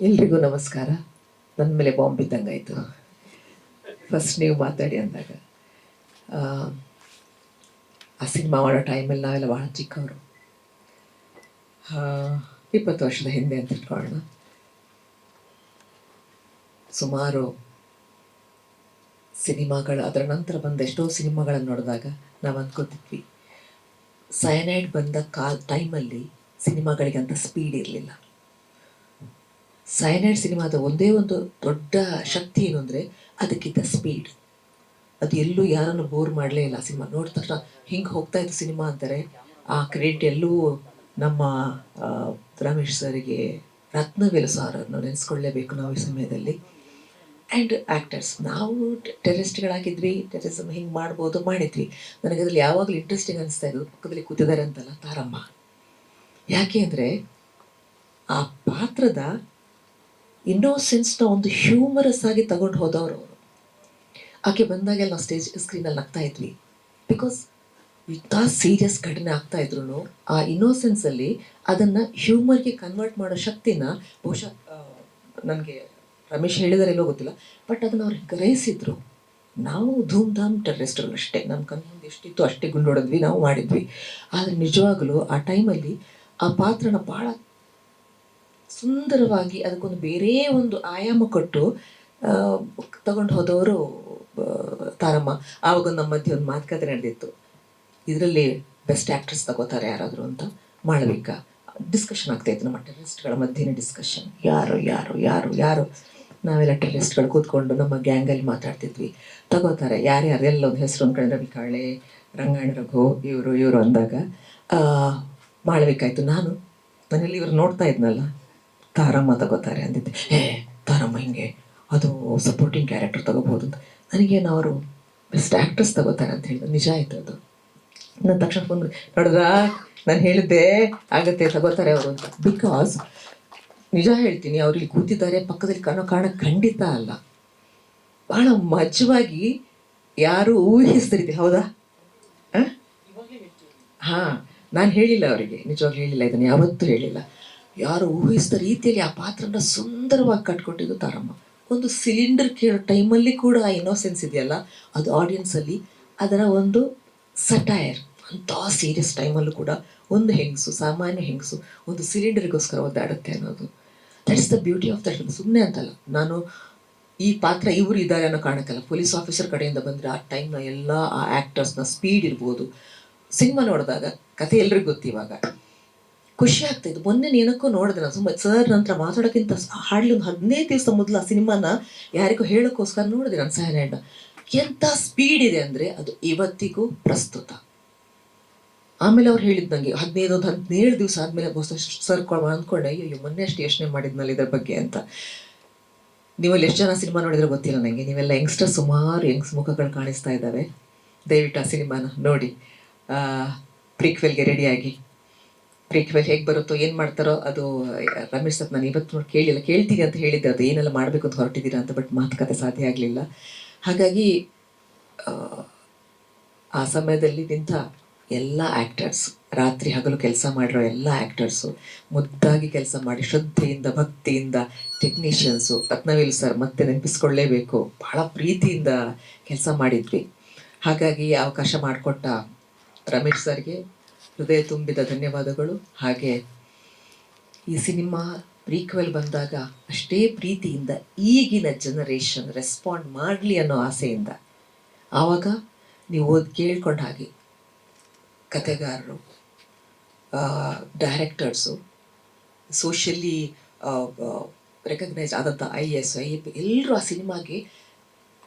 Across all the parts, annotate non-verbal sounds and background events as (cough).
ಎಲ್ರಿಗೂ ನಮಸ್ಕಾರ. ನನ್ನ ಮೇಲೆ ಬಾಂಬ್ ಬಿದ್ದಂಗಾಯಿತು. ಫಸ್ಟ್ ನೀವು ಮಾತಾಡಿ ಅಂದಾಗ ಆ, ಸಿನಿಮಾ ಮಾಡೋ ಟೈಮಲ್ಲಿ ನಾವೆಲ್ಲ ಭಾಳ ಚಿಕ್ಕವರು. ಇಪ್ಪತ್ತು ವರ್ಷದ ಹಿಂದೆ ಅಂತ ಇಟ್ಕೊಳ್ಳೋಣ. ಸುಮಾರು ಸಿನಿಮಾಗಳು ಅದರ ನಂತರ ಬಂದ ಎಷ್ಟೋ ಸಿನಿಮಾಗಳನ್ನು ನೋಡಿದಾಗ ನಾವು ಅಂದ್ಕೋತಿದ್ವಿ ಸಯನೈಡ್ ಬಂದ ಕಾಲ್ ಟೈಮಲ್ಲಿ ಸಿನಿಮಾಗಳಿಗೆ ಅಂತ ಸ್ಪೀಡ್ ಇರಲಿಲ್ಲ. ಸೈನೈಡ್ ಸಿನಿಮಾದ ಒಂದೇ ಒಂದು ದೊಡ್ಡ ಶಕ್ತಿ ಏನು ಅಂದರೆ ಅದಕ್ಕಿಂತ ಸ್ಪೀಡ್ ಅದು ಎಲ್ಲೂ ಯಾರನ್ನು ಬೋರ್ ಮಾಡಲೇ ಇಲ್ಲ ಸಿನಿಮಾ ನೋಡಿದ ತಕ್ಷಣ ಹಿಂಗೆ ಹೋಗ್ತಾ ಇತ್ತು ಸಿನಿಮಾ ಅಂತಾರೆ. ಆ ಕ್ರೆಡಿಟ್ ಎಲ್ಲೂ ನಮ್ಮ ರಮೇಶ್ ಸರಿಗೆ ರತ್ನವೇಲು ಸಾರನ್ನು ನೆನೆಸ್ಕೊಳ್ಳೇಬೇಕು ನಾವು ಈ ಸಮಯದಲ್ಲಿ. ಆ್ಯಂಡ್ ಆ್ಯಕ್ಟರ್ಸ್ ನಾವು ಟೆರರಿಸ್ಟ್ಗಳಾಗಿದ್ವಿ ಟೆರರಿಸಮ್ ಹಿಂಗೆ ಮಾಡ್ಬೋದು, ಮಾಡಿದ್ವಿ. ನನಗೆ ಅದರಲ್ಲಿ ಯಾವಾಗಲೂ ಇಂಟ್ರೆಸ್ಟಿಂಗ್ ಅನಿಸ್ತಾ ಇದ್ದು ಪಕ್ಕದಲ್ಲಿ ಕೂತಿದ್ದಾರೆ ಅಂತಲ್ಲ ತಾರಮ್ಮ. ಯಾಕೆ ಅಂದರೆ ಆ ಪಾತ್ರದ ಇನ್ನೋಸೆನ್ಸ್ನ ಒಂದು ಹ್ಯೂಮರಸ್ ಆಗಿ ತಗೊಂಡು ಹೋದವರು ಅವರು. ಆಕೆ ಬಂದಾಗೆಲ್ಲ ನಾವು ಸ್ಟೇಜ್ ಸ್ಕ್ರೀನಲ್ಲಿ ನಗ್ತಾ ಇದ್ವಿ. ಬಿಕಾಸ್ ಇಂಥ ಸೀರಿಯಸ್ ಘಟನೆ ಆಗ್ತಾ ಇದ್ರು ಆ ಇನ್ನೋಸೆನ್ಸಲ್ಲಿ ಅದನ್ನು ಹ್ಯೂಮರ್ಗೆ ಕನ್ವರ್ಟ್ ಮಾಡೋ ಶಕ್ತಿನ ಬಹುಶಃ ನನಗೆ ರಮೇಶ್ ಹೇಳಿದಾರೆ ಎಲ್ಲೋ ಗೊತ್ತಿಲ್ಲ ಬಟ್ ಅದನ್ನು ಅವ್ರು ಗ್ರಹಿಸಿದ್ರು. ನಾವು ಧೂಮ್ ಧಾಮ್ ಟೆರರಿಸ್ಟ್ಗಳು ಅಷ್ಟೇ. ನಮ್ಮ ಕಣ್ಣು ಮುಂದೆ ಎಷ್ಟಿತ್ತು ಅಷ್ಟೇ ಗುಂಡೋಡಿದ್ವಿ, ನಾವು ಮಾಡಿದ್ವಿ. ಆದರೆ ನಿಜವಾಗಲೂ ಆ ಟೈಮಲ್ಲಿ ಆ ಪಾತ್ರನ ಭಾಳ ಸುಂದರವಾಗಿ ಅದಕ್ಕೊಂದು ಬೇರೆ ಒಂದು ಆಯಾಮ ಕೊಟ್ಟು ತಗೊಂಡು ಹೋದವರು ತಾರಮ್ಮ. ಆವಾಗ ನಮ್ಮ ಮಧ್ಯೆ ಒಂದು ಮಾತುಕತೆ ನಡೆದಿತ್ತು. ಇದರಲ್ಲಿ ಬೆಸ್ಟ್ ಆ್ಯಕ್ಟ್ರೆಸ್ ತಗೋತಾರೆ ಯಾರಾದರೂ ಅಂತ ಮಾಳವಿಕ. ಡಿಸ್ಕಷನ್ ಆಗ್ತಾ ಇತ್ತು ನಮ್ಮ ಟೆರರಿಸ್ಟ್ಗಳ ಮಧ್ಯೆ ಡಿಸ್ಕಷನ್ ಯಾರು ಯಾರು ಯಾರು ಯಾರು? ನಾವೆಲ್ಲ ಟೆರರಿಸ್ಟ್ಗಳು ಕೂತ್ಕೊಂಡು ನಮ್ಮ ಗ್ಯಾಂಗಲ್ಲಿ ಮಾತಾಡ್ತಿದ್ವಿ. ತಗೋತಾರೆ. ಯಾರ್ಯಾರು? ಎಲ್ಲ ಒಂದು ಹೆಸರು ಒಂದು ಕಡೆ ರವಿ ಕಾಳೆ ರಂಗಾಯಣ ರಘು, ಇವರು ಇವರು ಅಂದಾಗ ಮಾಡಬೇಕಾಯ್ತು ನಾನು ಮನೇಲಿ ಇವರು ನೋಡ್ತಾ ಇದ್ನಲ್ಲ ತಾರಮ್ಮ ತಗೋತಾರೆ ಅಂದಿದ್ದೆ. ಏ, ತಾರಮ್ಮ ಹಿಂಗೆ? ಅದು ಸಪೋರ್ಟಿಂಗ್ ಕ್ಯಾರೆಕ್ಟರ್ ತಗೋಬೋದು ಅಂತ. ನನಗೇನು ಅವರು ಬೆಸ್ಟ್ ಆ್ಯಕ್ಟ್ರೆಸ್ ತಗೋತಾರೆ ಅಂತ ಹೇಳಿದ್ರು. ನಿಜ ಆಯ್ತು ಅದು. ನನ್ನ ತಕ್ಷಣ ಫೋನ್ ನೋಡಿದ್ರಾ? ನಾನು ಹೇಳಿದ್ದೆ, ಆಗತ್ತೆ ತಗೋತಾರೆ ಅವರು ಅಂತ. ಬಿಕಾಸ್ ನಿಜ ಹೇಳ್ತೀನಿ, ಅವ್ರು ಇಲ್ಲಿ ಕೂತಿದ್ದಾರೆ, ಪಕ್ಕದಲ್ಲಿ ಕಾಣೋ ಕಾರಣ ಖಂಡಿತ ಅಲ್ಲ. ಬಹಳ ಮಜವಾಗಿ ಯಾರು ಊಹಿಸ್ತಿರ್ತೀವಿ ಹೌದಾ? ಹಾಂ? ಹಾ, ನಾನು ಹೇಳಿಲ್ಲ ಅವರಿಗೆ. ನಿಜವಾಗ್ಲೂ ಹೇಳಿಲ್ಲ, ಇದನ್ನು ಯಾವತ್ತೂ ಹೇಳಿಲ್ಲ. ಯಾರು ಊಹಿಸಿದ ರೀತಿಯಲ್ಲಿ ಆ ಪಾತ್ರನ ಸುಂದರವಾಗಿ ಕಟ್ಕೊಟ್ಟಿದ್ದು ತಾರಮ್ಮ. ಒಂದು ಸಿಲಿಂಡರ್ ಕೇಳೋ ಟೈಮಲ್ಲಿ ಕೂಡ ಆ ಇನ್ನೋಸೆನ್ಸ್ ಇದೆಯಲ್ಲ, ಅದು ಆಡಿಯನ್ಸಲ್ಲಿ ಅದರ ಒಂದು ಸಟೈರ್ ಅಂಥ ಸೀರಿಯಸ್ ಟೈಮಲ್ಲೂ ಕೂಡ ಒಂದು ಹೆಂಗಸು, ಸಾಮಾನ್ಯ ಹೆಂಗಸು ಒಂದು ಸಿಲಿಂಡರ್ಗೋಸ್ಕರ ಒದ್ದಾಡುತ್ತೆ ಅನ್ನೋದು. That's the beauty of that ಸುಮ್ಮನೆ ಅಂತಲ್ಲ, ನಾನು ಈ ಪಾತ್ರ ಇವರು ಇದ್ದಾರೆ ಅನ್ನೋ ಕಾರಣಕ್ಕಲ್ಲ ಪೊಲೀಸ್ ಆಫೀಸರ್ ಕಡೆಯಿಂದ ಬಂದರೆ ಆ ಟೈಮ್ನ ಎಲ್ಲ ಆ ಆ್ಯಕ್ಟರ್ಸ್ನ ಸ್ಪೀಡ್ ಇರ್ಬೋದು. ಸಿನಿಮಾ ನೋಡಿದಾಗ ಕತೆ ಎಲ್ರಿಗೂ ಗೊತ್ತು ಇವಾಗ. ಖುಷಿ ಆಗ್ತಾ ಇತ್ತು. ಮೊನ್ನೆ ಏನಕ್ಕೂ ನೋಡಿದೆ ನಾನು ಸುಮ್ಮನೆ ಸರ್ ನಂತರ ಮಾತಾಡೋಕ್ಕಿಂತ ಹಾಡ್ಲಿ ಒಂದು ಹದಿನೈದು ದಿವಸ ಮೊದಲು ಆ ಸಿನಿಮಾನ ಯಾರಿಗೂ ಹೇಳೋಕ್ಕೋಸ್ಕರ ನೋಡಿದೆ ನಾನು ಸಹನಾಯಣ್ಣ ಎಂಥ ಸ್ಪೀಡ್ ಇದೆ ಅಂದರೆ ಅದು ಇವತ್ತಿಗೂ ಪ್ರಸ್ತುತ. ಆಮೇಲೆ ಅವ್ರು ಹೇಳಿದ್ ನನಗೆ ಹದಿನೈದು ಒಂದು ಹದಿನೇಳು ದಿವಸ ಆದಮೇಲೆ ಸರ್ ಅಂದ್ಕೊಂಡೆ ಅಯ್ಯೋ ಮೊನ್ನೆ ಅಷ್ಟು ಯೋಚನೆ ಮಾಡಿದ್ನಲ್ಲ ಇದ್ರ ಬಗ್ಗೆ ಅಂತ. ನೀವಲ್ಲಿ ಎಷ್ಟು ಜನ ಸಿನಿಮಾ ನೋಡಿದ್ರೆ ಗೊತ್ತಿಲ್ಲ ನನಗೆ ನೀವೆಲ್ಲ ಯಂಗ್ಸ್ಟರ್ ಸುಮಾರು ಯಂಗ್ಸ್ ಮುಖಗಳು ಕಾಣಿಸ್ತಾ ಇದ್ದಾವೆ. ದಯವಿಟ್ಟು ಆ ಸಿನಿಮಾನ ನೋಡಿ. ಪ್ರೀಕ್ವೆಲ್ಗೆ ರೆಡಿಯಾಗಿ ಪ್ರೀಕ್ವೆಲ್ ಹೇಗೆ ಬರುತ್ತೋ ಏನು ಮಾಡ್ತಾರೋ ಅದು ರಮೇಶ್ ಸರ್ ನಾನು ಇವತ್ತು ಕೇಳಿಲ್ಲ ಕೇಳ್ತೀನಿ ಅಂತ ಹೇಳಿದ್ದೆ ಅದು ಏನೆಲ್ಲ ಮಾಡಬೇಕು ಅಂತ ಹೊರಟಿದ್ದೀರಾ ಅಂತ ಬಟ್ ಮಾತುಕತೆ ಸಾಧ್ಯ ಆಗಲಿಲ್ಲ. ಹಾಗಾಗಿ ಆ, ಸಮಯದಲ್ಲಿ ನಿಂತ ಎಲ್ಲ ಆ್ಯಕ್ಟರ್ಸ್ ರಾತ್ರಿ ಹಗಲು ಕೆಲಸ ಮಾಡಿರೋ ಎಲ್ಲ ಆ್ಯಕ್ಟರ್ಸು ಮುದ್ದಾಗಿ ಕೆಲಸ ಮಾಡಿ ಶ್ರದ್ಧೆಯಿಂದ ಭಕ್ತಿಯಿಂದ ಟೆಕ್ನಿಷಿಯನ್ಸು ರತ್ನವೇಲ್ ಸರ್ ಮತ್ತೆ ನೆನಪಿಸ್ಕೊಳ್ಳೇಬೇಕು ಬಹಳ ಪ್ರೀತಿಯಿಂದ ಕೆಲಸ ಮಾಡಿದ್ವಿ. ಹಾಗಾಗಿ ಅವಕಾಶ ಮಾಡಿಕೊಟ್ಟ ರಮೇಶ್ ಸರ್ಗೆ ಹೃದಯ ತುಂಬಿದ ಧನ್ಯವಾದಗಳು. ಹಾಗೆ ಈ ಸಿನಿಮಾ ಪ್ರೀಕ್ವೆಲ್ ಬಂದಾಗ ಅಷ್ಟೇ ಪ್ರೀತಿಯಿಂದ ಈಗಿನ ಜನರೇಷನ್ ರೆಸ್ಪಾಂಡ್ ಮಾಡಲಿ ಅನ್ನೋ ಆಸೆಯಿಂದ. ಆವಾಗ ನೀವು ಓದಿ ಕೇಳ್ಕೊಂಡ ಹಾಗೆ ಕತೆಗಾರರು ಡೈರೆಕ್ಟರ್ಸು ಸೋಷಿಯಲಿ ರೆಕಗ್ನೈಸ್ ಆದಂಥ I S I A P ಎಲ್ಲರೂ ಆ ಸಿನಿಮಾಗೆ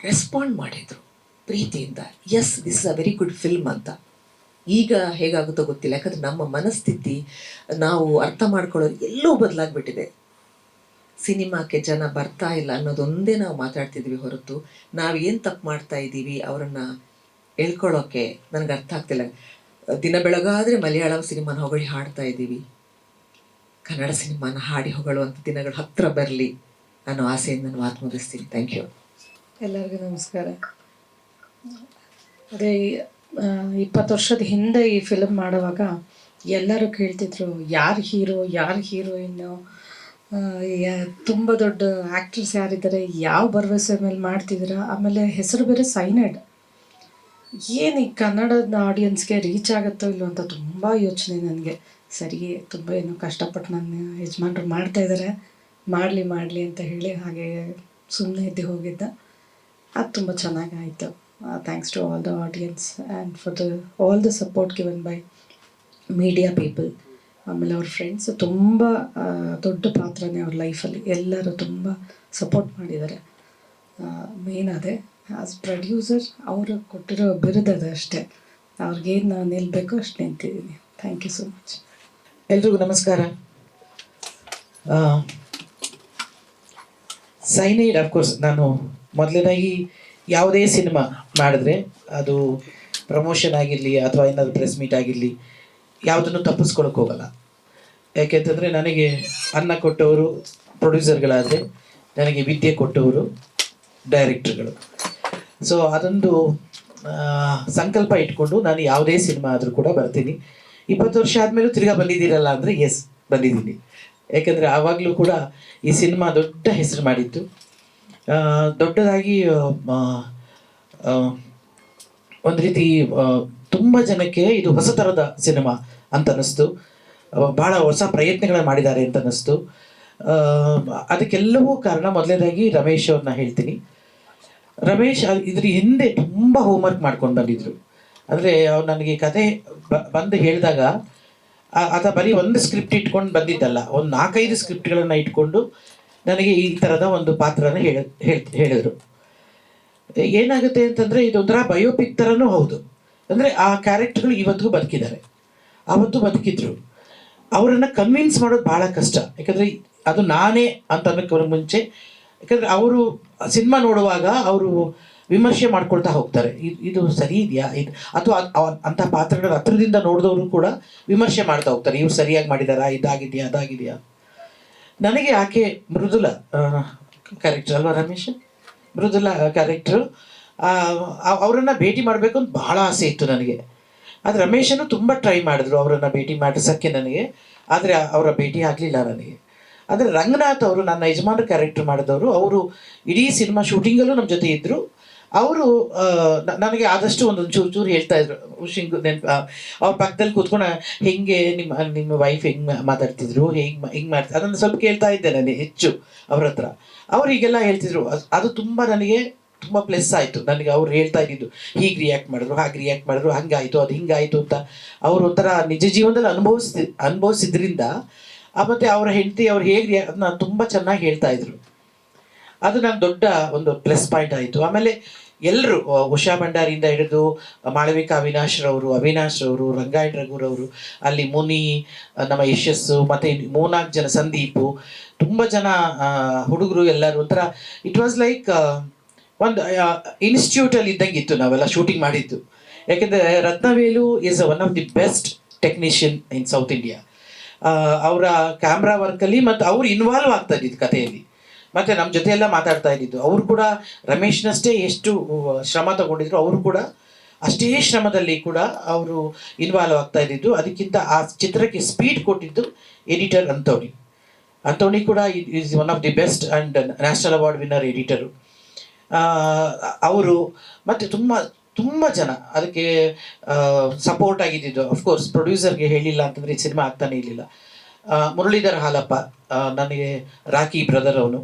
ರೆಸ್ಪಾಂಡ್ ಮಾಡಿದರು ಪ್ರೀತಿಯಿಂದ. Yes this is a very good film ಅಂತ. ಈಗ ಹೇಗಾಗುತ್ತೋ ಗೊತ್ತಿಲ್ಲ. ಯಾಕಂದ್ರೆ ನಮ್ಮ ಮನಸ್ಥಿತಿ ನಾವು ಅರ್ಥ ಮಾಡ್ಕೊಳ್ಳೋದು ಎಲ್ಲೋ ಬದಲಾಗ್ಬಿಟ್ಟಿದೆ. ಸಿನಿಮಾಕ್ಕೆ ಜನ ಬರ್ತಾ ಇಲ್ಲ ಅನ್ನೋದೊಂದೇ ನಾವು ಮಾತಾಡ್ತಿದ್ವಿ ಹೊರತು. ನಾವು ಏನು ತಪ್ಪು ಮಾಡ್ತಾ ಇದ್ದೀವಿ ಅವರನ್ನು ಹೇಳ್ಕೊಳ್ಳೋಕೆ ನನಗೆ ಅರ್ಥ ಆಗ್ತಿಲ್ಲ. ದಿನ ಬೆಳಗಾದರೆ ಮಲಯಾಳಂ ಸಿನಿಮಾನ ಹೊಗಳಿ ಹಾಡ್ತಾ ಇದ್ದೀವಿ. ಕನ್ನಡ ಸಿನಿಮಾನ ಹಾಡಿ ಹೊಗಳುವಂಥ ದಿನಗಳು ಹತ್ತಿರ ಬರಲಿ ಅನ್ನೋ ಆಸೆಯಿಂದ ನಾನು ಮಾತು ಮುಗಿಸ್ತೀನಿ. ಥ್ಯಾಂಕ್ ಯು ಎಲ್ಲರಿಗೂ ನಮಸ್ಕಾರ. ಅದೇ ಇಪ್ಪತ್ತು ವರ್ಷದ ಹಿಂದೆ ಈ ಫಿಲಮ್ ಮಾಡುವಾಗ ಎಲ್ಲರೂ ಕೇಳ್ತಿದ್ರು, ಯಾರು ಹೀರೋ ಯಾರು ಹೀರೋಯಿನ್ನು ತುಂಬ ದೊಡ್ಡ ಆ್ಯಕ್ಟರ್ಸ್ ಯಾರಿದ್ದಾರೆ, ಯಾವ ಭರವಸೆ ಮೇಲೆ ಮಾಡ್ತಿದ್ದೀರಾ? ಆಮೇಲೆ ಹೆಸರು ಬೇರೆ ಸೈನೆಡ್. ಏನು ಈ ಕನ್ನಡದ ಆಡಿಯನ್ಸ್ಗೆ ರೀಚ್ ಆಗುತ್ತೋ ಇಲ್ಲೋ ಅಂತ ತುಂಬ ಯೋಚನೆ ನನಗೆ. ಸರಿ, ತುಂಬ ಏನು ಕಷ್ಟಪಟ್ಟು ನನ್ನ ಯಜಮಾನ್ರು ಮಾಡ್ತಾಯಿದ್ದಾರೆ ಮಾಡಲಿ ಮಾಡಲಿ ಅಂತ ಹೇಳಿ ಹಾಗೆ ಸುಮ್ಮನೆ ಇದ್ದು ಹೋಗಿದ್ದ. ಅದು ತುಂಬ ಚೆನ್ನಾಗಾಯಿತು thanks to all the audience and for the all the support given by media people ಆಮೇಲೆ ಅವ್ರ ಫ್ರೆಂಡ್ಸ್ ತುಂಬ ದೊಡ್ಡ ಪಾತ್ರನೇ ಅವ್ರ ಲೈಫಲ್ಲಿ ಎಲ್ಲರೂ ತುಂಬ ಸಪೋರ್ಟ್ ಮಾಡಿದ್ದಾರೆ ಮೇನ್ ಅದೇ ಆಸ್ ಪ್ರೊಡ್ಯೂಸರ್ ಅವರು ಕೊಟ್ಟಿರೋ ಬಿರುದದ ಅಷ್ಟೇ ಅವ್ರಿಗೇನು ನಿಲ್ಲಬೇಕೋ ಅಷ್ಟು ನಿಂತಿದ್ದೀನಿ ಥ್ಯಾಂಕ್ ಯು ಸೊ ಮಚ್ ಎಲ್ರಿಗೂ ನಮಸ್ಕಾರ ಸೈನೈಡ್ ಅಫ್ಕೋರ್ಸ್ ನಾನು ಮೊದಲನೇದಾಗಿ ಯಾವುದೇ ಸಿನಿಮಾ ಮಾಡಿದ್ರೆ ಅದು ಪ್ರಮೋಷನ್ ಆಗಿರಲಿ ಅಥವಾ ಏನಾದರೂ ಪ್ರೆಸ್ ಮೀಟ್ ಆಗಿರಲಿ, ಯಾವುದನ್ನು ತಪ್ಪಿಸ್ಕೊಳಕ್ಕೆ ಹೋಗಲ್ಲ. ಯಾಕೆಂತಂದರೆ ನನಗೆ ಅನ್ನ ಕೊಟ್ಟವರು ಪ್ರೊಡ್ಯೂಸರ್ಗಳಾದರೆ ನನಗೆ ವಿದ್ಯೆ ಕೊಟ್ಟವರು ಡೈರೆಕ್ಟರ್ಗಳು ಸೊ ಅದೊಂದು ಸಂಕಲ್ಪ ಇಟ್ಕೊಂಡು ನಾನು ಯಾವುದೇ ಸಿನಿಮಾ ಆದರೂ ಕೂಡ ಬರ್ತೀನಿ. ಇಪ್ಪತ್ತು ವರ್ಷ ಆದಮೇಲೂ ತಿರ್ಗಾ ಬಂದಿದ್ದೀರಲ್ಲ ಅಂದರೆ ಎಸ್ ಬಂದಿದ್ದೀನಿ. ಯಾಕೆಂದರೆ ಆವಾಗಲೂ ಕೂಡ ಈ ಸಿನಿಮಾ ದೊಡ್ಡ ಹೆಸರು ಮಾಡಿತ್ತು ದೊಡ್ಡದಾಗಿ ಒಂದು ರೀತಿ ತುಂಬ ಜನಕ್ಕೆ ಇದು ಹೊಸ ಥರದ ಸಿನಿಮಾ ಅಂತ ಅನ್ನಿಸ್ತು. ಭಾಳ ಹೊಸ ಪ್ರಯತ್ನಗಳನ್ನ ಮಾಡಿದ್ದಾರೆ ಅಂತ ಅನ್ನಿಸ್ತು. ಅದಕ್ಕೆಲ್ಲವೂ ಕಾರಣ ಮೊದಲನೇದಾಗಿ ರಮೇಶ್ ಅವ್ರನ್ನ ಹೇಳ್ತೀನಿ. ರಮೇಶ್ ಇದ್ರ ಹಿಂದೆ ತುಂಬ ಹೋಮ್ವರ್ಕ್ ಮಾಡ್ಕೊಂಡು ಬಂದಿದ್ರು. ಅಂದರೆ ಅವ್ರು ನನಗೆ ಕತೆ ಬಂದು ಹೇಳಿದಾಗ ಆತ ಬರೀ ಒಂದು ಸ್ಕ್ರಿಪ್ಟ್ ಇಟ್ಕೊಂಡು ಬಂದಿದ್ದಲ್ಲ, ಒಂದು ನಾಲ್ಕೈದು ಸ್ಕ್ರಿಪ್ಟ್ಗಳನ್ನು ಇಟ್ಕೊಂಡು ನನಗೆ ಈ ಥರದ ಒಂದು ಪಾತ್ರನ ಹೇಳ, ಹೇಳ್, ಹೇಳಿದ್ರು. ಏನಾಗುತ್ತೆ ಅಂತಂದರೆ ಇದೊಂಥರ ಬಯೋಪಿಕ್ ಥರನೂ ಹೌದು. ಅಂದರೆ ಆ ಕ್ಯಾರೆಕ್ಟರ್ಗಳು ಇವತ್ತು ಬದುಕಿದ್ದಾರೆ. ಅವತ್ತು ಬದುಕಿದ್ರು. ಅವರನ್ನು ಕನ್ವಿನ್ಸ್ ಮಾಡೋದು ಭಾಳ ಕಷ್ಟ. ಯಾಕಂದರೆ ಅದು ನಾನೇ ಅಂತ ಅನ್ನೋಕ್ಕೆ ಮುಂಚೆ. ಯಾಕಂದರೆ ಅವರು ಸಿನಿಮಾ ನೋಡುವಾಗ ಅವರು ವಿಮರ್ಶೆ ಮಾಡ್ಕೊಳ್ತಾ ಹೋಗ್ತಾರೆ. ಇದು ಇದು ಸರಿ ಇದೆಯಾ? ಇದು, ಅಥವಾ ಅಂತ ಪಾತ್ರಗಳ ಹತ್ರದಿಂದ ನೋಡಿದವರು ಕೂಡ ವಿಮರ್ಶೆ ಮಾಡ್ತಾ ಹೋಗ್ತಾರೆ. ಇವ್ರು ಸರಿಯಾಗಿ ಮಾಡಿದಾರಾ? ಇದಾಗಿದೆಯಾ? ಅದಾಗಿದೆಯಾ? ನನಗೆ ಆಕೆ ಮೃದುಲ ಕ್ಯಾರೆಕ್ಟರ್ ಅಲ್ವಾ ರಮೇಶ್? ಮೃದುಲ ಕ್ಯಾರೆಕ್ಟ್ರು ಅವರನ್ನು ಭೇಟಿ ಮಾಡಬೇಕು ಅಂತ ಬಹಳ ಆಸೆ ಇತ್ತು ನನಗೆ. ಆದರೆ ರಮೇಶನು ತುಂಬ ಟ್ರೈ ಮಾಡಿದ್ರು ಅವರನ್ನು ಭೇಟಿ ಮಾಡಿಸೋಕ್ಕೆ ನನಗೆ. ಆದರೆ ಅವರ ಭೇಟಿ ಆಗಲಿಲ್ಲ ನನಗೆ. ಆದರೆ ರಂಗನಾಥ್ ಅವರು ನನ್ನ ಯಜಮಾನ ಕ್ಯಾರೆಕ್ಟರ್ ಮಾಡಿದವರು, ಅವರು ಇಡೀ ಸಿನಿಮಾ ಶೂಟಿಂಗಲ್ಲೂ ನಮ್ಮ ಜೊತೆ ಇದ್ದರು ಅವರು ನನಗೆ ಆದಷ್ಟು ಒಂದೊಂದು ಚೂರು ಚೂರು ಹೇಳ್ತಾ ಇದ್ರು. ನೆನ್ಪು ಅವ್ರ ಪಕ್ಕದಲ್ಲಿ ಕೂತ್ಕೊಂಡು, ಹೆಂಗೆ ನಿಮ್ಮ ನಿಮ್ಮ ವೈಫ್ ಹೆಂಗೆ ಮಾತಾಡ್ತಿದ್ರು? ಹೆಂಗ್ ಹೆಂಗ್ ಮಾಡ್ತಾ ಅದನ್ನು ಸ್ವಲ್ಪ ಕೇಳ್ತಾ ಇದ್ದೆ ನಾನು ಹೆಚ್ಚು ಅವ್ರ ಹತ್ರ. ಅವ್ರು ಹೀಗೆಲ್ಲ ಹೇಳ್ತಿದ್ರು. ಅದ್- ತುಂಬ ನನಗೆ ತುಂಬ ಪ್ಲಸ್ ಆಯಿತು. ನನಗೆ ಅವ್ರು ಹೇಳ್ತಾ ಇದ್ದಿದ್ದು, ಹೀಗೆ ರಿಯಾಕ್ಟ್ ಮಾಡಿದ್ರು, ಹಾಗೆ ರಿಯಾಕ್ಟ್ ಮಾಡಿದ್ರು, ಹಂಗಾಯಿತು, ಅದು ಹಿಂಗಾಯಿತು ಅಂತ. ಅವರು ಒಂಥರ ನಿಜ ಜೀವನದಲ್ಲಿ ಅನುಭವಿಸ್ತಿ, ಅನುಭವಿಸಿದ್ರಿಂದ ಮತ್ತು ಅವರ ಹೆಂಡತಿ ಅವ್ರು ಹೇಗೆ ರಿಯಾಕ್ಟ್ ಅದನ್ನ ತುಂಬ ಚೆನ್ನಾಗಿ ಹೇಳ್ತಾ ಇದ್ರು. ಅದು ನನ್ನ ದೊಡ್ಡ ಒಂದು ಪ್ಲಸ್ ಪಾಯಿಂಟ್ ಆಯಿತು. ಆಮೇಲೆ ಎಲ್ಲರೂ ಉಷಾ ಭಂಡಾರಿಯಿಂದ ಹಿಡಿದು ಮಾಳವಿಕಾ ಅವಿನಾಶ್ ರವರು, ಅವಿನಾಶ್ ರಂಗಾಯಣ ರಘುರವರು ಅಲ್ಲಿ ಮುನಿ ನಮ್ಮ ಯಶಸ್ಸು, ಮತ್ತು ಮೂನಾಲ್ಕು ಜನ ಸಂದೀಪು, ತುಂಬ ಜನ ಹುಡುಗರು ಎಲ್ಲರೂ ಒಂಥರ ಇಟ್ ವಾಸ್ ಲೈಕ್ ಒಂದು ಇನ್ಸ್ಟಿಟ್ಯೂಟಲ್ಲಿ ಇದ್ದಂಗೆ ಇತ್ತು ನಾವೆಲ್ಲ ಶೂಟಿಂಗ್ ಮಾಡಿದ್ದು. ಯಾಕೆಂದರೆ Rathnavelu is one of the best technician in South India ಅವರ ಕ್ಯಾಮ್ರಾ ವರ್ಕಲ್ಲಿ ಮತ್ತು ಅವ್ರು ಇನ್ವಾಲ್ವ್ ಆಗ್ತಾ ಇದ್ದಿದ್ದು ಕಥೆಯಲ್ಲಿ. ಮತ್ತು ನಮ್ಮ ಜೊತೆ ಎಲ್ಲ ಮಾತಾಡ್ತಾ ಇದ್ದಿದ್ದು. ಅವರು ಕೂಡ ರಮೇಶ್ನಷ್ಟೇ ಎಷ್ಟು ಶ್ರಮ ತಗೊಂಡಿದ್ರು, ಅವರು ಕೂಡ ಅಷ್ಟೇ ಶ್ರಮದಲ್ಲಿ ಕೂಡ ಅವರು ಇನ್ವಾಲ್ವ್ ಆಗ್ತಾ ಇದ್ದಿದ್ದು. ಅದಕ್ಕಿಂತ ಆ ಚಿತ್ರಕ್ಕೆ ಸ್ಪೀಡ್ ಕೊಟ್ಟಿದ್ದು ಎಡಿಟರ್ ಅಂತೋಣಿ ಅಂತೋಣಿ ಕೂಡ is one of the best and national award winner editor ಅವರು ಮತ್ತು ತುಂಬ ತುಂಬ ಜನ ಅದಕ್ಕೆ ಸಪೋರ್ಟ್ ಆಗಿದ್ದಿದ್ದು. ಅಫ್ಕೋರ್ಸ್ ಪ್ರೊಡ್ಯೂಸರ್ಗೆ ಹೇಳಿಲ್ಲ ಅಂತಂದರೆ ಈ ಸಿನಿಮಾ ಆಗ್ತಾನೆ ಇರಲಿಲ್ಲ. ಮುರಳೀಧರ್ ಹಾಲಪ್ಪ ನನಗೆ ರಾಕಿ ಬ್ರದರ್ ಅವನು.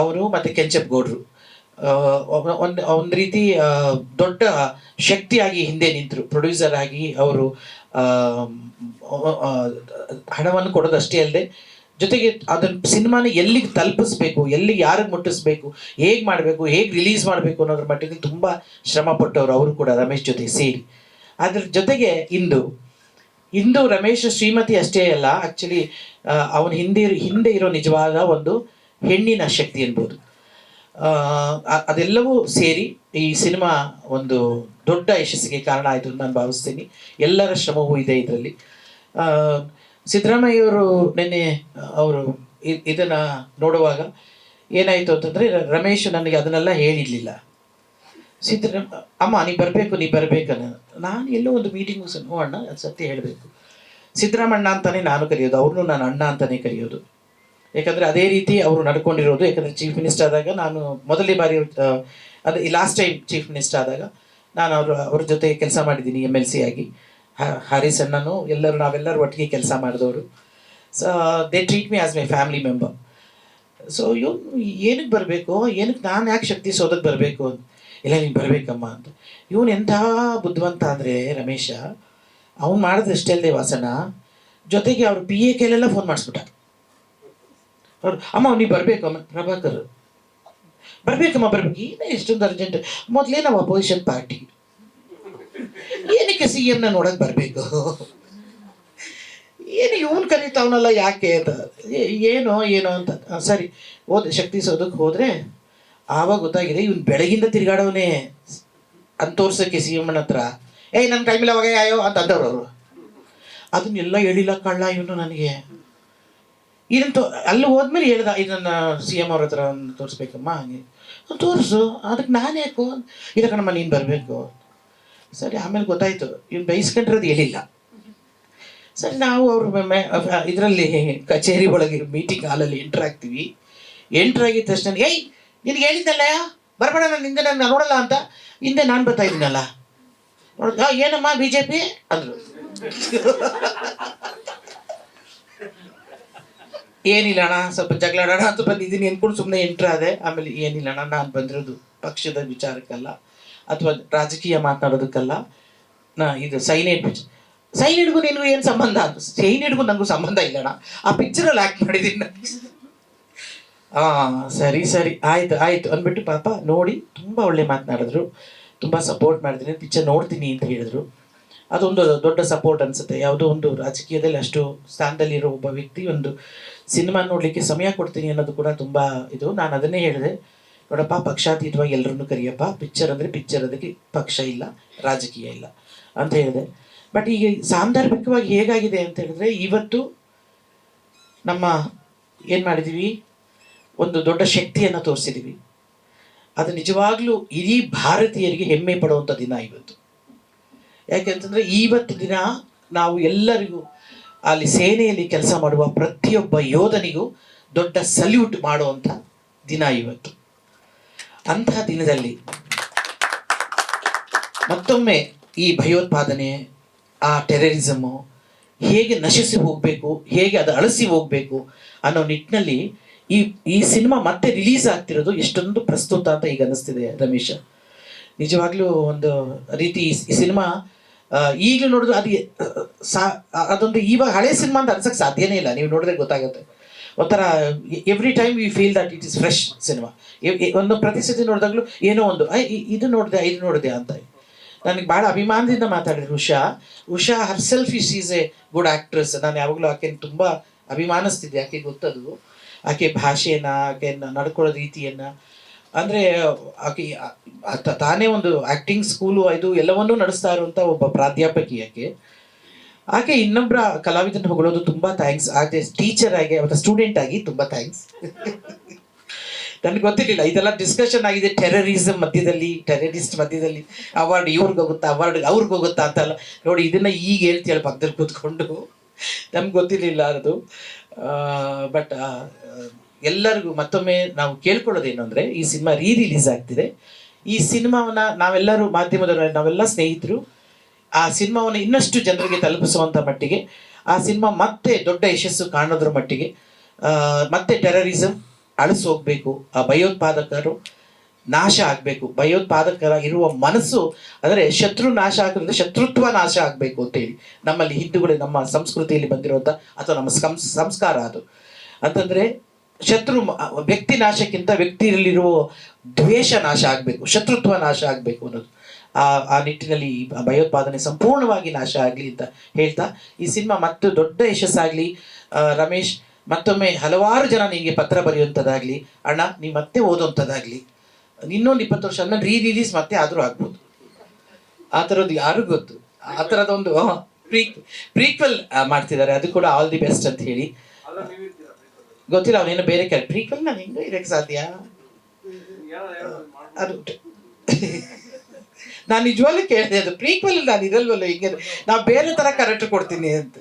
ಅವರು ಮತ್ತು ಕೆಂಚಪ್ ಗೌಡ್ರು. ಒಂದು ಒಂದು ರೀತಿ ದೊಡ್ಡ ಶಕ್ತಿಯಾಗಿ ಹಿಂದೆ ನಿಂತರು. ಪ್ರೊಡ್ಯೂಸರ್ ಆಗಿ ಅವರು ಹಣವನ್ನು ಕೊಡೋದಷ್ಟೇ ಅಲ್ಲದೆ ಜೊತೆಗೆ ಅದನ್ನ ಸಿನಿಮಾನ ಎಲ್ಲಿಗೆ ತಲುಪಿಸ್ಬೇಕು, ಎಲ್ಲಿಗೆ ಯಾರಿಗೆ ಮುಟ್ಟಿಸ್ಬೇಕು, ಹೇಗೆ ಮಾಡಬೇಕು, ಹೇಗೆ ರಿಲೀಸ್ ಮಾಡಬೇಕು ಅನ್ನೋದ್ರ ಮಟ್ಟಿಗೆ ತುಂಬ ಶ್ರಮ ಪಟ್ಟವರು ಅವರು ಕೂಡ ರಮೇಶ್ ಜೊತೆ ಸೇರಿ. ಅದ್ರ ಜೊತೆಗೆ ಇಂದು ಇಂದು ರಮೇಶ್ ಶ್ರೀಮತಿ ಅಷ್ಟೇ ಅಲ್ಲ ಆ್ಯಕ್ಚುಲಿ ಅವನ ಹಿಂದೆ ಹಿಂದೆ ಇರೋ ನಿಜವಾದ ಒಂದು ಹೆಣ್ಣಿನ ಶಕ್ತಿ ಎನ್ಬೋದು ಅದೆಲ್ಲವೂ ಸೇರಿ ಈ ಸಿನಿಮಾ ಒಂದು ದೊಡ್ಡ ಯಶಸ್ಸಿಗೆ ಕಾರಣ ಆಯಿತು ಅಂತ ನಾನು ಭಾವಿಸ್ತೀನಿ. ಎಲ್ಲರ ಶ್ರಮವೂ ಇದೆ ಇದರಲ್ಲಿ. ಸಿದ್ದರಾಮಯ್ಯವರು ನಿನ್ನೆ ಅವರು ಇದನ್ನು ನೋಡುವಾಗ ಏನಾಯಿತು ಅಂತಂದರೆ ರಮೇಶ್ ನನಗೆ ಅದನ್ನೆಲ್ಲ ಹೇಳಿರಲಿಲ್ಲ. ಸಿದ್ದರಾಮ ಅಮ್ಮ, ನೀ ಬರಬೇಕು, ನೀ ಬರಬೇಕನ್ನ ನಾನು ಎಲ್ಲೋ ಒಂದು ಮೀಟಿಂಗ್ ಹ್ಞೂ ಅಣ್ಣ, ಅದು ಸತ್ಯ ಹೇಳಬೇಕು. ಸಿದ್ದರಾಮಣ್ಣ ಅಂತಲೇ ನಾನು ಕರೆಯೋದು, ಅವ್ರನ್ನೂ ನಾನು ಅಣ್ಣ ಅಂತಲೇ ಕರೆಯೋದು. ಯಾಕಂದರೆ ಅದೇ ರೀತಿ ಅವರು ನಡ್ಕೊಂಡಿರೋದು. ಯಾಕಂದರೆ ಚೀಫ್ ಮಿನಿಸ್ಟರ್ ಆದಾಗ ನಾನು ಮೊದಲನೇ ಬಾರಿ ಅದು ಲಾಸ್ಟ್ ಟೈಮ್ ಚೀಫ್ ಮಿನಿಸ್ಟರ್ ಆದಾಗ ನಾನು ಅವರು, ಅವ್ರ ಜೊತೆ ಕೆಲಸ ಮಾಡಿದ್ದೀನಿ ಎಂ ಎಲ್ ಸಿ ಆಗಿ. ಹರೀಶ್ ಅಣ್ಣನು ಎಲ್ಲರೂ, ನಾವೆಲ್ಲರೂ ಒಟ್ಟಿಗೆ ಕೆಲಸ ಮಾಡಿದವರು. So they treat me as my family member so ಇವನು ಏನಕ್ಕೆ ಬರಬೇಕು? ಏನಕ್ಕೆ ನಾನು ಯಾಕೆ ಶಕ್ತಿ ಸೋದಕ್ಕೆ ಬರಬೇಕು ಅಂತ. ಇಲ್ಲ, ನೀನು ಬರಬೇಕಮ್ಮ ಅಂತ. ಇವನು ಎಂಥ ಬುದ್ಧಿವಂತ ಅಂದರೆ ರಮೇಶ, ಅವ್ನು ಮಾಡಿದ್ರೆ ಅಷ್ಟೇ ಅಲ್ಲದೆ ವಾಸನ? ಜೊತೆಗೆ ಅವ್ರು ಪಿ ಎ ಕೆಲೆಲ್ಲ ಫೋನ್ ಮಾಡಿಸ್ಬಿಟ್ಟ ಅವ್ರು, ಅಮ್ಮ ಬರಬೇಕು, ಅಮ್ಮ. ಪ್ರಭಾಕರ್. ಬರಬೇಕಮ್ಮ, ಬರ್ಬೇಕು. ಏನೇ ಎಷ್ಟೊಂದು ಅರ್ಜೆಂಟ್ ಮೊದಲೇನವ ನಾವು ಅಪೋಸಿಷನ್ ಪಾರ್ಟಿ ಏನಕ್ಕೆ ಸಿ ಎಮ್ನ ನೋಡಕ್ಕೆ ಬರಬೇಕು? ಏನು ಇವನು ಕರೀತಾವನಲ್ಲ ಯಾಕೆ ಅಂತ. ಏನೋ ಏನೋ ಅಂತ. ಸರಿ. ಹೋದ, ಶಕ್ತಿ ಸೌಧಕ್ಕೆ ಹೋದರೆ ಆವಾಗ ಗೊತ್ತಾಗಿದೆ ಇವ್ನು ಬೆಳಗಿಂದ ತಿರುಗಾಡವನೇ. ಅಂತ ತೋರ್ಸೋಕ್ಕೆ ಸಿ ಎಮ್ಮನ ಹತ್ರ. ಏಯ್ ನನ್ನ ಟೈಮಿಲ್ಲ ಅವಾಗ ಯಾಯೋ ಅಂತ ಅಂದವ್ರು ಅವರು. ಅದನ್ನೆಲ್ಲ ಹೇಳಿಲ್ಲ ಕಳ್ಳ ಇವನು ನನಗೆ. ಇದನ್ನು ತೋ ಅಲ್ಲಿ ಹೋದ್ಮೇಲೆ ಹೇಳ್ದ ಇದನ್ನ ಸಿ ಎಂ ಅವ್ರ ಹತ್ರ ಒಂದು ತೋರಿಸ್ಬೇಕಮ್ಮ ಹಂಗೆ. ತೋರಿಸು ಅದಕ್ಕೆ ನಾನು ಯಾಕೋ ಇದಕ್ಕೆ ಕಣಮ್ಮ, ನೀನು ಬರಬೇಕು ಸರಿ, ಆಮೇಲೆ ಗೊತ್ತಾಯ್ತು. ಇವ್ನು ಬೈಸ್ಕೊಂಡಿರೋದು ಹೇಳಿಲ್ಲ. ಸರಿ, ನಾವು ಅವ್ರ ಇದರಲ್ಲಿ ಕಚೇರಿ ಒಳಗೆ ಮೀಟಿಂಗ್ ಹಾಲಲ್ಲಿ ಎಂಟ್ರ್ ಆಗ್ತೀವಿ. ಎಂಟ್ರ್ ಆಗಿದ ತಕ್ಷಣ, ಏಯ್, ನಿನಗೆ ಹೇಳಿದ್ದಲ್ಲ? ಬರಬೇಡ, ನಾನು ಹಿಂದೆ ನಾನು ನೋಡಲ್ಲ ಅಂತ. ಹಿಂದೆ ನಾನು ಬರ್ತಾ ಇದ್ದೀನಲ್ಲ. ಏನಮ್ಮ ಬಿ ಜೆ ಪಿ ಅಂದರು. ಏನಿಲ್ಲ ಅಣ್ಣ ಸ್ವಲ್ಪ ಜಗಳ ಜಗಳಾಡೋಣ ಅಂತ ಬಂದಿದ್ದೀನಿ. ಅನ್ಕೊಂಡು ಸುಮ್ಮನೆ ಎಂಟ್ರ್ ಆದೆ. ಆಮೇಲೆ ಏನಿಲ್ಲ ಅಣ್ಣ ನಾನು ಬಂದಿರೋದು ಪಕ್ಷದ ವಿಚಾರಕ್ಕಲ್ಲ, ಅಥವಾ ರಾಜಕೀಯ ಮಾತನಾಡೋದಕ್ಕಲ್ಲ ನಾ ಇದು ಸೈನೇಟ್ ಪಿಕ್ಚರ್ ಸೈನೇಟ್ಗೂ ನಿನಗೂ ಏನು ಸಂಬಂಧ? ಅಂತ ಸೈನೇಟ್ಗೂ ನನಗೂ ಸಂಬಂಧ ಇಲ್ಲಣ್ಣ. ಆ ಪಿಕ್ಚರಲ್ಲಿ ಆ್ಯಕ್ಟ್ ಮಾಡಿದ್ದೀನಿ ಹಾಂ ಸರಿ ಸರಿ. ಆಯ್ತು ಆಯ್ತು. ಅಂದ್ಬಿಟ್ಟು ಪಾಪ ನೋಡಿ, ತುಂಬ ಒಳ್ಳೆ ಮಾತನಾಡಿದ್ರು. ತುಂಬ ಸಪೋರ್ಟ್ ಮಾಡಿದ್ರೆ ಪಿಕ್ಚರ್ ನೋಡ್ತೀನಿ ಅಂತ ಹೇಳಿದ್ರು. ಅದೊಂದು ದೊಡ್ಡ ಸಪೋರ್ಟ್ ಅನಿಸುತ್ತೆ. ಯಾವುದೋ ಒಂದು ರಾಜಕೀಯದಲ್ಲಿ ಅಷ್ಟು ಸ್ಥಾನದಲ್ಲಿರೋ ಒಬ್ಬ ವ್ಯಕ್ತಿ ಒಂದು ಸಿನಿಮಾ ನೋಡಲಿಕ್ಕೆ ಸಮಯ ಕೊಡ್ತೀನಿ ಅನ್ನೋದು ಕೂಡ ತುಂಬ ಇದು. ನಾನು ಅದನ್ನೇ ಹೇಳಿದೆ. ನೋಡಪ್ಪ, ಪಕ್ಷಾತೀತವಾಗಿ ಎಲ್ಲರನ್ನು ಕರಿಯಪ್ಪ. ಪಿಕ್ಚರ್ ಅಂದರೆ ಪಿಕ್ಚರ್ ಅದಕ್ಕೆ ಪಕ್ಷ ಇಲ್ಲ, ರಾಜಕೀಯ ಇಲ್ಲ ಅಂತ ಹೇಳಿದೆ. ಬಟ್ ಈಗ ಸಾಂದರ್ಭಿಕವಾಗಿ ಹೇಗಾಗಿದೆ ಅಂತ ಹೇಳಿದ್ರೆ, ಇವತ್ತು ನಮ್ಮ ಏನು ಮಾಡಿದ್ದೀವಿ ಒಂದು ದೊಡ್ಡ ಶಕ್ತಿಯನ್ನು ತೋರಿಸಿದ್ದೀವಿ ಅದು ನಿಜವಾಗ್ಲೂ ಇಡೀ ಭಾರತೀಯರಿಗೆ ಹೆಮ್ಮೆ ಪಡುವಂಥ ದಿನ ಇವತ್ತು. ಯಾಕೆಂತಂದರೆ ಇವತ್ತು ದಿನ ನಾವು ಎಲ್ಲರಿಗೂ ಅಲ್ಲಿ ಸೇನೆಯಲ್ಲಿ ಕೆಲಸ ಮಾಡುವ ಪ್ರತಿಯೊಬ್ಬ ಯೋಧನಿಗೂ ದೊಡ್ಡ ಸಲ್ಯೂಟ್ ಮಾಡುವಂಥ ದಿನ ಇವತ್ತು. ಅಂತಹ ದಿನದಲ್ಲಿ ಮತ್ತೊಮ್ಮೆ ಈ ಭಯೋತ್ಪಾದನೆ, ಆ ಟೆರರಿಸಮು ಹೇಗೆ ನಶಿಸಿ ಹೋಗಬೇಕು, ಹೇಗೆ ಅದು ಅಳಿಸಿ ಹೋಗಬೇಕು ಅನ್ನೋ ನಿಟ್ಟಿನಲ್ಲಿ ಈ ಈ ಸಿನಿಮಾ ಮತ್ತೆ ರಿಲೀಸ್ ಆಗ್ತಿರೋದು ಎಷ್ಟೊಂದು ಪ್ರಸ್ತುತ ಅಂತ ಈಗ ಅನ್ನಿಸ್ತಿದೆ ರಮೇಶ. ನಿಜವಾಗ್ಲೂ ಒಂದು ರೀತಿ ಈ ಸಿನಿಮಾ ಈಗಲೂ ನೋಡಿದ್ರೆ ಅದು ಸಾ, ಅದೊಂದು ಇವಾಗ ಹಳೆ ಸಿನಿಮಾ ಅಂತ ಅನ್ಸಕ್ಕೆ ಸಾಧ್ಯನೇ ಇಲ್ಲ. ನೀವು ನೋಡಿದ್ರೆ ಗೊತ್ತಾಗುತ್ತೆ. ಒಂಥರ every time we feel that it is fresh cinema. ಒಂದು ಪ್ರತಿಸತಿ ನೋಡಿದಾಗಲೂ ಏನೋ ಒಂದು ಇದು ನೋಡಿದೆ ಇದು ನೋಡಿದೆ ಅಂತ. ನನಗೆ ಭಾಳ ಅಭಿಮಾನದಿಂದ ಮಾತಾಡಿದ್ರು Usha. Usha her self is is a good actress ನಾನು ಯಾವಾಗಲೂ ಆಕೆನ ತುಂಬ ಅಭಿಮಾನಿಸ್ತಿದ್ದೆ. ಆಕೆ ಗೊತ್ತದು. ಆಕೆ ಭಾಷೆಯನ್ನು, ಆಕೆಯನ್ನು ನಡ್ಕೊಳ್ಳೋ ರೀತಿಯನ್ನು. ಅಂದರೆ, ಆಕೆ ತಾನೇ ಒಂದು ಆ್ಯಕ್ಟಿಂಗ್ ಸ್ಕೂಲು ಇದು ಎಲ್ಲವನ್ನೂ ನಡೆಸ್ತಾ ಇರುವಂಥ ಒಬ್ಬ ಪ್ರಾಧ್ಯಾಪಕಿ ಆಕೆ. ಆಕೆ ಇನ್ನೊಬ್ಬರ ಕಲಾವಿದನ ಹೊಗಳೋದು ತುಂಬ ಥ್ಯಾಂಕ್ಸ್ ಆಕೆ ಟೀಚರ್ ಆಗಿ ಅಥವಾ ಸ್ಟೂಡೆಂಟ್ ಆಗಿ ತುಂಬ ಥ್ಯಾಂಕ್ಸ್ (laughs) ನನಗೆ ಗೊತ್ತಿರಲಿಲ್ಲ, ಇದೆಲ್ಲ ಡಿಸ್ಕಷನ್ ಆಗಿದೆ ಟೆರರಿಸಮ್ ಮಧ್ಯದಲ್ಲಿ ಟೆರರಿಸ್ಟ್ ಮಧ್ಯದಲ್ಲಿ. ಅವಾರ್ಡ್ ಇವ್ರಿಗೆ ಹೋಗುತ್ತಾ ಅವಾರ್ಡ್ ಅವ್ರಿಗೆ ಹೋಗುತ್ತಾ ಅಂತಲ್ಲ. ನೋಡಿ, ಇದನ್ನ ಈಗ ಹೇಳ್ತೀಯಲ್ಲ ಪಕ್ಕದಲ್ಲಿ ಕೂತ್ಕೊಂಡು. ನಮ್ಗೆ ಗೊತ್ತಿರಲಿಲ್ಲ ಅದು. ಬಟ್ ಎಲ್ಲರಿಗೂ ಮತ್ತೊಮ್ಮೆ ನಾವು ಕೇಳ್ಕೊಳ್ಳೋದೇನು ಅಂದರೆ ಈ ಸಿನಿಮಾ ರೀ ರಿಲೀಸ್ ಆಗ್ತಿದೆ. ಈ ಸಿನಿಮಾವನ್ನ ನಾವೆಲ್ಲರೂ ಮಾಧ್ಯಮದವರು, ನಾವೆಲ್ಲ ಸ್ನೇಹಿತರು, ಆ ಸಿನಿಮಾವನ್ನು ಇನ್ನಷ್ಟು ಜನರಿಗೆ ತಲುಪಿಸುವಂಥ ಮಟ್ಟಿಗೆ, ಆ ಸಿನಿಮಾ ಮತ್ತೆ ದೊಡ್ಡ ಯಶಸ್ಸು ಕಾಣೋದ್ರ ಮಟ್ಟಿಗೆ ಮತ್ತೆ ಟೆರರಿಸಮ್ ಅಳಿಸ್ ಹೋಗಬೇಕು, ಆ ಭಯೋತ್ಪಾದಕರು ನಾಶ ಆಗಬೇಕು ಭಯೋತ್ಪಾದಕರ ಇರುವ ಮನಸ್ಸು, ಅಂದರೆ ಶತ್ರು ನಾಶ ಆಗೋದ್ರಿಂದ ಶತ್ರುತ್ವ ನಾಶ ಆಗಬೇಕು ಅಂತೇಳಿ ನಮ್ಮಲ್ಲಿ ಹಿಂದೂಗಳು ನಮ್ಮ ಸಂಸ್ಕೃತಿಯಲ್ಲಿ ಬಂದಿರುವಂಥ ಅಥವಾ ನಮ್ಮ ಸಂಸ್ಕಾರ ಅದು. ಅಂತಂದರೆ ಶತ್ರು ವ್ಯಕ್ತಿ ನಾಶಕ್ಕಿಂತ ವ್ಯಕ್ತಿಯಲ್ಲಿರುವ ದ್ವೇಷ ನಾಶ ಆಗಬೇಕು, ಶತ್ರುತ್ವ ನಾಶ ಆಗಬೇಕು ಅನ್ನೋದು. ಆ ಆ ನಿಟ್ಟಿನಲ್ಲಿ ಭಯೋತ್ಪಾದನೆ ಸಂಪೂರ್ಣವಾಗಿ ನಾಶ ಆಗಲಿ ಅಂತ ಹೇಳ್ತಾ, ಈ ಸಿನಿಮಾ ಮತ್ತೆ ದೊಡ್ಡ ಯಶಸ್ಸಾಗಲಿ. ರಮೇಶ್, ಮತ್ತೊಮ್ಮೆ ಹಲವಾರು ಜನ ನಿಮಗೆ ಪತ್ರ ಬರೆಯುವಂಥದ್ದಾಗಲಿ, ಅಣ್ಣ ನೀವು ಮತ್ತೆ ಓದುವಂಥದ್ದಾಗಲಿ. ಇನ್ನೊಂದು ಇಪ್ಪತ್ತು ವರ್ಷ ಆದ್ಮೇಲೆ ರೀ ರಿಲೀಸ್ ಮತ್ತೆ ಆದರೂ ಆಗ್ಬೋದು. ಆ ಥರದ್ದು ಯಾರಿಗೂ ಗೊತ್ತು? ಆ ಥರದೊಂದು ಪ್ರೀಕ್ ಪ್ರೀಕ್ವೆಲ್ ಮಾಡ್ತಿದ್ದಾರೆ. ಅದು ಕೂಡ ಆಲ್ ದಿ ಬೆಸ್ಟ್ ಅಂತ ಹೇಳಿ. ಗೊತ್ತಿಲ್ಲ ಅವನೇನು ಬೇರೆ ಕೆಲ ಪ್ರೀಕ್ವೆಲ್ ನಾನು ಹೆಂಗೆ ಇರಕ್ಕೆ ಸಾಧ್ಯ ಅದು ನಾನು ನಿಜವಾಗ್ಲೂ ಕೇಳಿದೆ ಅದು. ಪ್ರೀಕ್ವೆಲ್ ನಾನು ಇರಲ್ವಲ್ಲ ಹಿಂಗೆ ನಾವು ಬೇರೆ ಥರ ಕರೆಕ್ಟ್ ಕೊಡ್ತೀನಿ ಅಂತ.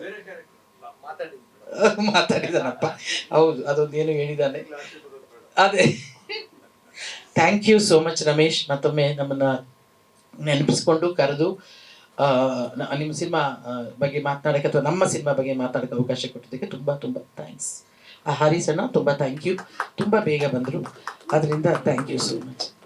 (laughs) ಮಾತಾಡಿದಾನಪ್ಪ. ಹೌದು, ಅದೊಂದು ಏನು ಹೇಳಿದ್ದಾನೆ ಅದೇ. Thank you so much Ramesh. ಮತ್ತೊಮ್ಮೆ ನಮ್ಮನ್ನ ನೆನಪಿಸ್ಕೊಂಡು ಕರೆದು ನಿಮ್ಮ ಸಿನಿಮಾ ಬಗ್ಗೆ ಮಾತನಾಡೋಕ್ಕೆ ಅಥವಾ ನಮ್ಮ ಸಿನಿಮಾ ಬಗ್ಗೆ ಮಾತಾಡಕ್ಕೆ ಅವಕಾಶ ಕೊಟ್ಟಿದ್ದಕ್ಕೆ ತುಂಬ ತುಂಬ ಥ್ಯಾಂಕ್ಸ್ ಆ ಹರೀಸಣ್ಣ ತುಂಬ ಥ್ಯಾಂಕ್ ಯು ತುಂಬ ಬೇಗ ಬಂದರು. ಅದರಿಂದ ಥ್ಯಾಂಕ್ ಯು ಸೋ ಮಚ್